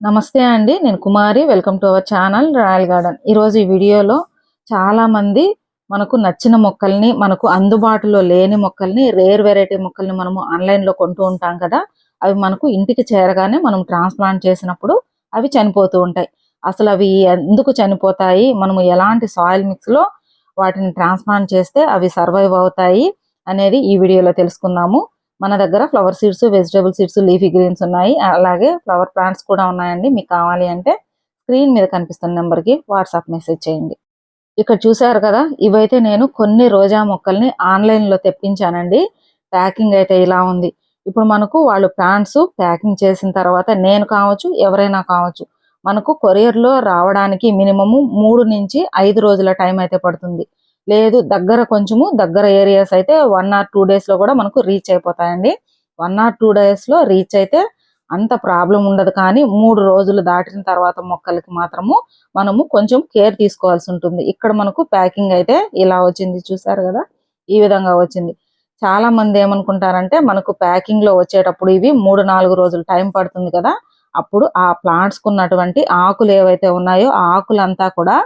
నమస్తే అండి నేను Kumari. Welcome to our channel royal garden. ఈరోజు ఈ వీడియోలో చాలామంది మనకు నచ్చిన మొక్కల్ని మనకు అందుబాటులో లేని మొక్కల్ని రేర్ వెరైటీ మొక్కల్ని మనము ఆన్లైన్లో కొంటూ ఉంటాం కదా. అవి మనకు ఇంటికి చేరగానే మనం ట్రాన్స్ప్లాంట్ చేసినప్పుడు అవి చనిపోతూ ఉంటాయి. అసలు అవి ఎందుకు చనిపోతాయి? మనము ఎలాంటి సాయిల్ మిక్స్లో వాటిని ట్రాన్స్ప్లాంట్ చేస్తే అవి సర్వైవ్ అవుతాయి అనేది ఈ వీడియోలో తెలుసుకుందాము. మన దగ్గర flower seeds vegetable seeds leafy greens ఉన్నాయి. అలాగే ఫ్లవర్ ప్లాంట్స్ కూడా ఉన్నాయండి. మీకు కావాలి అంటే స్క్రీన్ మీద కనిపిస్తున్న నెంబర్కి వాట్సాప్ మెసేజ్ చేయండి. ఇక్కడ చూసారు కదా ఇవైతే నేను కొన్ని రోజా మొక్కల్ని ఆన్లైన్లో తెప్పించానండి. ప్యాకింగ్ అయితే ఇలా ఉంది. ఇప్పుడు మనకు వాళ్ళు ప్లాంట్స్ ప్యాకింగ్ చేసిన తర్వాత నేను కావచ్చు ఎవరైనా కావచ్చు మనకు కొరియర్లో రావడానికి మినిమము మూడు నుంచి ఐదు రోజుల టైం అయితే పడుతుంది. లేదు దగ్గర కొంచెము దగ్గర ఏరియాస్ అయితే వన్ ఆర్ టూ డేస్లో కూడా మనకు రీచ్ అయిపోతాయండి. వన్ ఆర్ టూ డేస్లో రీచ్ అయితే అంత ప్రాబ్లం ఉండదు. కానీ మూడు రోజులు దాటిన తర్వాత మొక్కలకి మాత్రము మనము కొంచెం కేర్ తీసుకోవాల్సి ఉంటుంది. ఇక్కడ మనకు ప్యాకింగ్ అయితే ఇలా వచ్చింది. చూసారు కదా? ఈ విధంగా వచ్చింది. చాలా మంది ఏమనుకుంటారంటే మనకు ప్యాకింగ్లో వచ్చేటప్పుడు ఇవి మూడు నాలుగు రోజులు టైం పడుతుంది కదా? అప్పుడు ఆ ప్లాంట్స్ కున్నటువంటి ఆకులు ఏవైతే ఉన్నాయో ఆ ఆకులంతా కూడా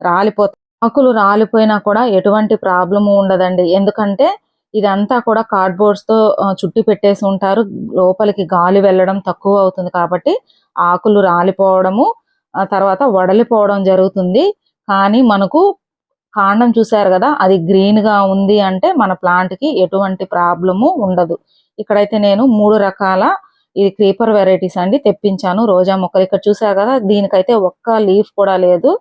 రాలిపోతాయి ఆకులు రాలిపోయినా కూడా ఎటువంటి ప్రాబ్లము ఉండదండి. ఎందుకంటే ఇదంతా కూడా కార్డ్బోర్డ్స్తో చుట్టి పెట్టేసి ఉంటారు. లోపలికి గాలి వెళ్ళడం తక్కువ అవుతుంది కాబట్టి ఆకులు రాలిపోవడము తర్వాత వడలిపోవడం జరుగుతుంది. కానీ మనకు కాండం చూసారు కదా అది గ్రీన్గా ఉంది అంటే మన ప్లాంట్కి ఎటువంటి ప్రాబ్లము ఉండదు. ఇక్కడైతే నేను మూడు రకాల ఇది క్రీపర్ వెరైటీస్ అండి తెప్పించాను. రోజా మొక్కలు. ఇక్కడ చూసారు కదా దీనికైతే ఒక్క లీఫ్ కూడా లేదు.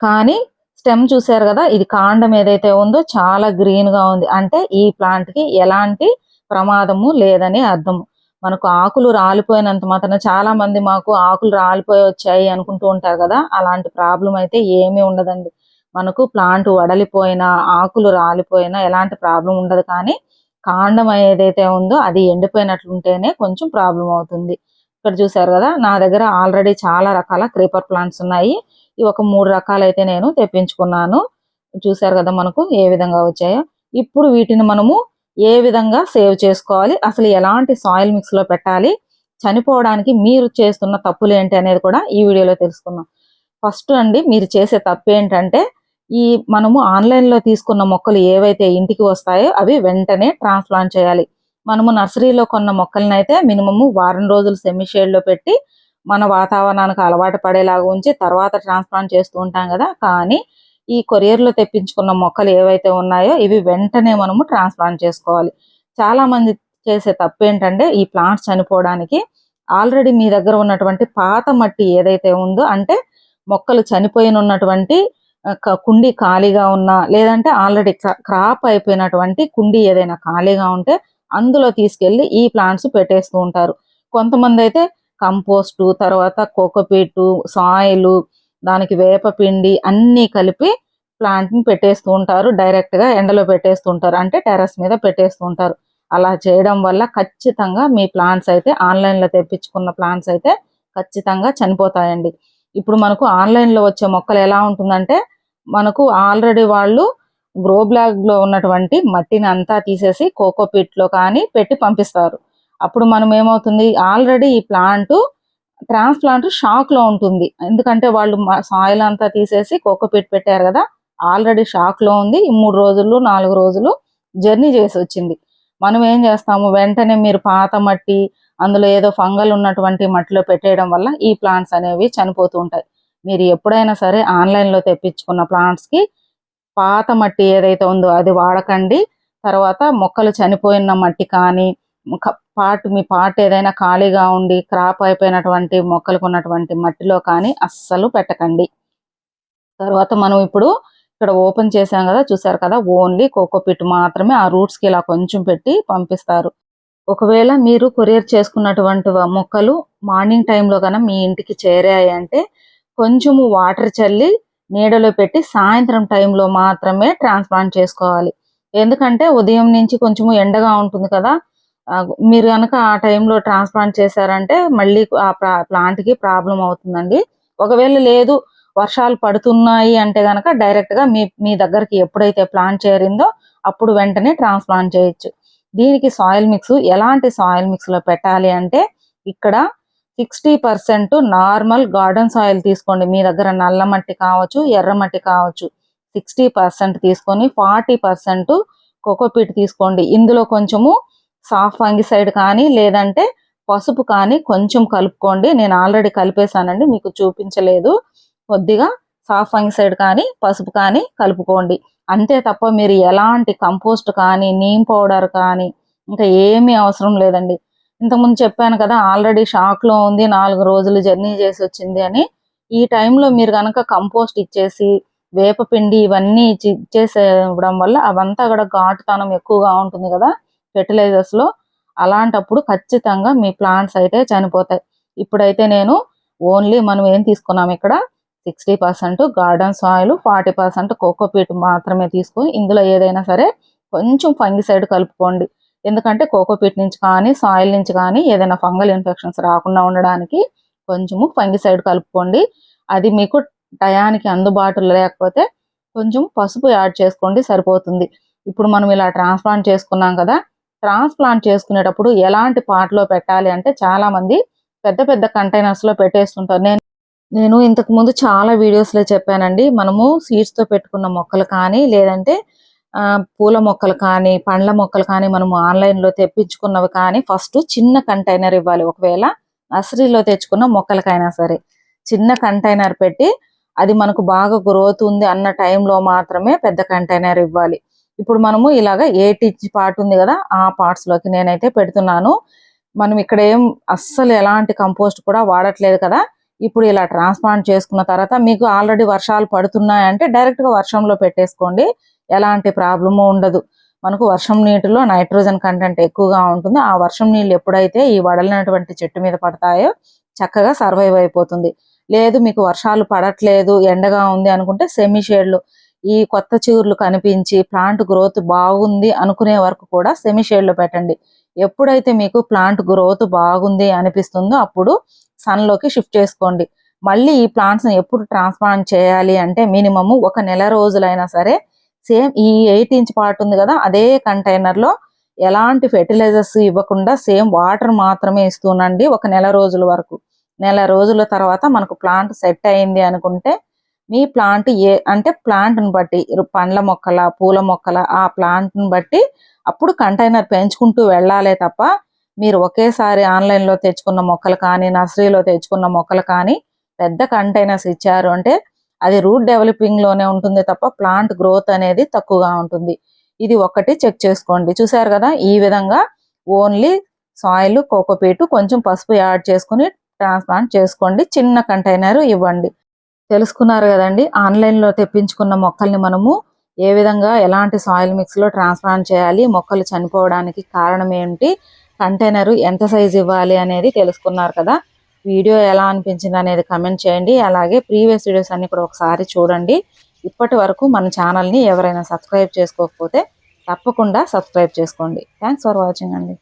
కానీ స్టెమ్ చూసారు కదా ఇది కాండం ఏదైతే ఉందో చాలా గ్రీన్గా ఉంది. అంటే ఈ ప్లాంట్కి ఎలాంటి ప్రమాదము లేదని అర్థము మనకు ఆకులు రాలిపోయినంత మాత్రం చాలా మంది మాకు ఆకులు రాలిపోయి వచ్చాయి అనుకుంటూ ఉంటారు కదా అలాంటి ప్రాబ్లం అయితే ఏమీ ఉండదండి. మనకు ప్లాంట్ వడలిపోయినా ఆకులు రాలిపోయినా ఎలాంటి ప్రాబ్లం ఉండదు. కానీ కాండం ఏదైతే ఉందో అది ఎండిపోయినట్లుంటేనే కొంచెం ప్రాబ్లం అవుతుంది. ఇక్కడ చూసారు కదా నా దగ్గర ఆల్రెడీ చాలా రకాల క్రీపర్ ప్లాంట్స్ ఉన్నాయి. ఈ ఒక మూడు రకాలైతే నేను తెప్పించుకున్నాను. చూసారు కదా మనకు ఏ విధంగా వచ్చాయో. ఇప్పుడు వీటిని మనము ఏ విధంగా సేవ్ చేసుకోవాలి? అసలు ఎలాంటి సాయిల్ మిక్స్లో పెట్టాలి? చనిపోవడానికి మీరు చేస్తున్న తప్పులు ఏంటి అనేది కూడా ఈ వీడియోలో తెలుసుకుందాం. ఫస్ట్ అండి మీరు చేసే తప్పు ఏంటంటే ఈ మనము ఆన్లైన్లో తీసుకున్న మొక్కలు ఏవైతే ఇంటికి వస్తాయో అవి వెంటనే ట్రాన్స్ప్లాంట్ చేయాలి. మనము నర్సరీలో కొన్న మొక్కలను అయితే మినిమము వారం రోజులు సెమీ షేడ్లో పెట్టి మన వాతావరణానికి అలవాటు పడేలాగా ఉంచి తర్వాత ట్రాన్స్ప్లాంట్ చేస్తూ ఉంటాం కదా. కానీ ఈ కొరియర్లో తెప్పించుకున్న మొక్కలు ఏవైతే ఉన్నాయో ఇవి వెంటనే మనము ట్రాన్స్ప్లాంట్ చేసుకోవాలి. చాలా మంది చేసే తప్పు ఏంటంటే ఈ ప్లాంట్స్ చనిపోవడానికి ఆల్రెడీ మీ దగ్గర ఉన్నటువంటి పాత మట్టి ఏదైతే ఉందో అంటే మొక్కలు చనిపోయిన ఉన్నటువంటి కుండి ఖాళీగా ఉన్న లేదంటే ఆల్రెడీ క్రాప్ అయిపోయినటువంటి కుండి ఏదైనా ఖాళీగా ఉంటే అందులో తీసుకెళ్ళి ఈ ప్లాంట్స్ పెట్టేస్తూ ఉంటారు. కొంతమంది అయితే కంపోస్టు తర్వాత కోకోపీటు సాయిలు దానికి వేపపిండి అన్నీ కలిపి ప్లాంట్ని పెట్టేస్తూ ఉంటారు. డైరెక్ట్గా ఎండలో పెట్టేస్తూ ఉంటారు. అంటే టెర్రస్ మీద పెట్టేస్తూ ఉంటారు. అలా చేయడం వల్ల ఖచ్చితంగా మీ ప్లాంట్స్ అయితే ఆన్లైన్లో తెప్పించుకున్న ప్లాంట్స్ అయితే ఖచ్చితంగా చనిపోతాయండి. ఇప్పుడు మనకు ఆన్లైన్లో వచ్చే మొక్కలు ఎలా ఉంటుందంటే మనకు ఆల్రెడీ వాళ్ళు గ్రో బ్లాగ్లో ఉన్నటువంటి మట్టిని అంతా తీసేసి కోకోపీట్లో కానీ పెట్టి పంపిస్తారు. అప్పుడు మనం ఏమవుతుంది? ఆల్రెడీ ఈ ప్లాంట్ ట్రాన్స్ప్లాంట్ షాక్లో ఉంటుంది. ఎందుకంటే వాళ్ళు సాయిల్ అంతా తీసేసి కోకోపీట్ పెట్టారు కదా ఆల్రెడీ షాక్లో ఉంది. ఈ మూడు రోజులు నాలుగు రోజులు జర్నీ చేసి వచ్చింది. మనం ఏం చేస్తాము? వెంటనే మీరు పాత మట్టి అందులో ఏదో ఫంగల్ ఉన్నటువంటి మట్టిలో పెట్టేయడం వల్ల ఈ ప్లాంట్స్ అనేవి చనిపోతూ ఉంటాయి. మీరు ఎప్పుడైనా సరే ఆన్లైన్లో తెప్పించుకున్న ప్లాంట్స్కి పాత మట్టి ఏదైతే ఉందో అది వాడకండి. తర్వాత మొక్కలు చనిపోయిన మట్టి కానీ పార్ట్ మీ పార్ట్ ఏదైనా ఖాళీగా ఉండి క్రాప్ అయిపోయినటువంటి మొక్కలకు ఉన్నటువంటి మట్టిలో కానీ అస్సలు పెట్టకండి. తర్వాత మనం ఇప్పుడు ఇక్కడ ఓపెన్ చేసాం కదా చూసారు కదా ఓన్లీ కోకోపిట్ మాత్రమే ఆ రూట్స్కి ఇలా కొంచెం పెట్టి పంపిస్తారు. ఒకవేళ మీరు కొరియర్ చేసుకున్నటువంటి మొక్కలు మార్నింగ్ టైంలో కనుక మీ ఇంటికి చేరాయి అంటే కొంచెము వాటర్ చల్లి నీడలో పెట్టి సాయంత్రం టైంలో మాత్రమే ట్రాన్స్ప్లాంట్ చేసుకోవాలి. ఎందుకంటే ఉదయం నుంచి కొంచెము ఎండగా ఉంటుంది కదా మీరు కనుక ఆ టైంలో ట్రాన్స్ప్లాంట్ చేశారంటే మళ్ళీ ఆ ప్లాంట్కి ప్రాబ్లం అవుతుందండి. ఒకవేళ లేదు వర్షాలు పడుతున్నాయి అంటే కనుక డైరెక్ట్గా మీ మీ దగ్గరికి ఎప్పుడైతే ప్లాంట్ చేరిందో అప్పుడు వెంటనే ట్రాన్స్ప్లాంట్ చేయొచ్చు. దీనికి సాయిల్ మిక్స్ ఎలాంటి సాయిల్ మిక్స్లో పెట్టాలి అంటే ఇక్కడ sixty percent normal garden soil తీసుకోండి. మీ దగ్గర నల్ల మట్టి కావచ్చు ఎర్ర మట్టి కావచ్చు. సిక్స్టీ పర్సెంట్ తీసుకొని ఫార్టీ పర్సెంట్ కోకోపీట్ తీసుకోండి. ఇందులో కొంచెము సాఫ్ సైడ్ కానీ లేదంటే పసుపు కానీ కొంచెం కలుపుకోండి. నేను ఆల్రెడీ కలిపేశానండి మీకు చూపించలేదు. కొద్దిగా సాఫ్ సైడ్ కానీ పసుపు కానీ కలుపుకోండి. అంతే తప్ప మీరు ఎలాంటి కంపోస్ట్ కానీ నీమ్ పౌడర్ కానీ ఇంకా ఏమీ అవసరం లేదండి. ఇంతకుముందు చెప్పాను కదా ఆల్రెడీ షాక్లో ఉంది నాలుగు రోజులు జర్నీ చేసి వచ్చింది అని. ఈ టైంలో మీరు కనుక కంపోస్ట్ ఇచ్చేసి వేపపిండి ఇవన్నీ ఇచ్చి ఇచ్చేసేయడం వల్ల అవంతా కూడా ఘాటుతనం ఎక్కువగా ఉంటుంది కదా. ఫెర్టిలైజర్స్లో అలాంటప్పుడు ఖచ్చితంగా మీ ప్లాంట్స్ అయితే చనిపోతాయి. ఇప్పుడైతే నేను ఓన్లీ మనం ఏం తీసుకున్నాం ఇక్కడ? Sixty percent garden soil forty percent cocopeat మాత్రమే తీసుకొని ఇందులో ఏదైనా సరే కొంచెం ఫంగిసైడ్ కలుపుకోండి. ఎందుకంటే కోకోపీట్ నుంచి కానీ సాయిల్ నుంచి కానీ ఏదైనా ఫంగల్ ఇన్ఫెక్షన్స్ రాకుండా ఉండడానికి కొంచెము ఫంగిసైడ్ కలుపుకోండి. అది మీకు టయానికి అందుబాటులో లేకపోతే కొంచెం పసుపు యాడ్ చేసుకోండి సరిపోతుంది. ఇప్పుడు మనం ఇలా ట్రాన్స్ప్లాంట్ చేసుకున్నాం కదా ట్రాన్స్ప్లాంట్ చేసుకునేటప్పుడు ఎలాంటి పాటలో పెట్టాలి అంటే చాలామంది పెద్ద పెద్ద కంటైనర్స్లో పెట్టేస్తుంటారు. నేను నేను ఇంతకు ముందు చాలా వీడియోస్లో చెప్పానండి. మనము సీడ్స్తో పెట్టుకున్న మొక్కలు కానీ లేదంటే పూల మొక్కలు కానీ పండ్ల మొక్కలు కానీ మనము ఆన్లైన్లో తెప్పించుకున్నవి కానీ ఫస్ట్ చిన్న కంటైనర్ ఇవ్వాలి. ఒకవేళ నర్సరీలో తెచ్చుకున్న మొక్కలకైనా సరే. చిన్న కంటైనర్ పెట్టి అది మనకు బాగా గ్రోత్ ఉంది అన్న టైంలో మాత్రమే పెద్ద కంటైనర్ ఇవ్వాలి. ఇప్పుడు మనము ఇలాగ ఎయిట్ ఇంచ్ పార్ట్ ఉంది కదా ఆ పార్ట్స్లోకి నేనైతే పెడుతున్నాను. మనం ఇక్కడ ఏం అస్సలు ఎలాంటి కంపోస్ట్ కూడా వాడట్లేదు కదా. ఇప్పుడు ఇలా ట్రాన్స్ప్లాంట్ చేసుకున్న తర్వాత మీకు ఆల్రెడీ వర్షాలు పడుతున్నాయంటే డైరెక్ట్గా వర్షంలో పెట్టేసుకోండి. ఎలాంటి ప్రాబ్లము ఉండదు. మనకు వర్షం నీటిలో నైట్రోజన్ కంటెంట్ ఎక్కువగా ఉంటుంది. ఆ వర్షం నీళ్ళు ఎప్పుడైతే ఈ వడలినటువంటి చెట్టు మీద పడతాయో చక్కగా సర్వైవ్ అయిపోతుంది. లేదు మీకు వర్షాలు పడట్లేదు ఎండగా ఉంది అనుకుంటే సెమీ షేడ్లు. ఈ కొత్త చిగుర్లు కనిపించి ప్లాంట్ గ్రోత్ బాగుంది అనుకునే వరకు కూడా సెమీ షేడ్లో పెట్టండి. ఎప్పుడైతే మీకు ప్లాంట్ గ్రోత్ బాగుంది అనిపిస్తుందో అప్పుడు సన్లోకి షిఫ్ట్ చేసుకోండి. మళ్ళీ ఈ ప్లాంట్స్ని ఎప్పుడు ట్రాన్స్ప్లాంట్ చేయాలి అంటే మినిమమ్ ఒక నెల రోజులైనా సరే సేమ్ ఈ ఎయిట్ ఇంచ్ పార్ట్ ఉంది కదా అదే కంటైనర్లో ఎలాంటి ఫెర్టిలైజర్స్ ఇవ్వకుండా సేమ్ వాటర్ మాత్రమే ఇస్తూనండి ఒక నెల రోజుల వరకు. నెల రోజుల తర్వాత మనకు ప్లాంట్ సెట్ అయింది అనుకుంటే మీ ప్లాంట్ ఏ అంటే ప్లాంట్ని బట్టి పండ్ల మొక్కల పూల మొక్కల ఆ ప్లాంట్ని బట్టి అప్పుడు కంటైనర్ పెంచుకుంటూ వెళ్ళాలే తప్ప మీరు ఒకేసారి ఆన్లైన్లో తెచ్చుకున్న మొక్కలు కానీ నర్సరీలో తెచ్చుకున్న మొక్కలు కానీ పెద్ద కంటైనర్స్ ఇచ్చారు అంటే అది రూట్ డెవలపింగ్లోనే ఉంటుంది తప్ప ప్లాంట్ గ్రోత్ అనేది తక్కువగా ఉంటుంది. ఇది ఒకటి చెక్ చేసుకోండి. చూసారు కదా ఈ విధంగా ఓన్లీ సాయిల్ కోకోపీటు కొంచెం పసుపు యాడ్ చేసుకుని ట్రాన్స్ప్లాంట్ చేసుకోండి. చిన్న కంటైనర్ ఇవ్వండి. తెలుసుకున్నారు కదండి. ఆన్లైన్లో తెప్పించుకున్న మొక్కల్ని మనము ఏ విధంగా ఎలాంటి సాయిల్ మిక్స్లో ట్రాన్స్ప్లాంట్ చేయాలి మొక్కలు చనిపోవడానికి కారణం ఏంటి కంటైనర్ ఎంత సైజ్ ఇవ్వాలి అనేది తెలుసుకున్నారు కదా. వీడియో ఎలా అనిపించింది అనేది కమెంట్ చేయండి. అలాగే ప్రీవియస్ వీడియోస్ అన్ని కూడా ఒకసారి చూడండి. ఇప్పటి వరకు మన ఛానల్ని ఎవరైనా సబ్స్క్రైబ్ చేసుకోకపోతే తప్పకుండా సబ్స్క్రైబ్ చేసుకోండి. థ్యాంక్స్ ఫర్ వాచింగ్ అండి.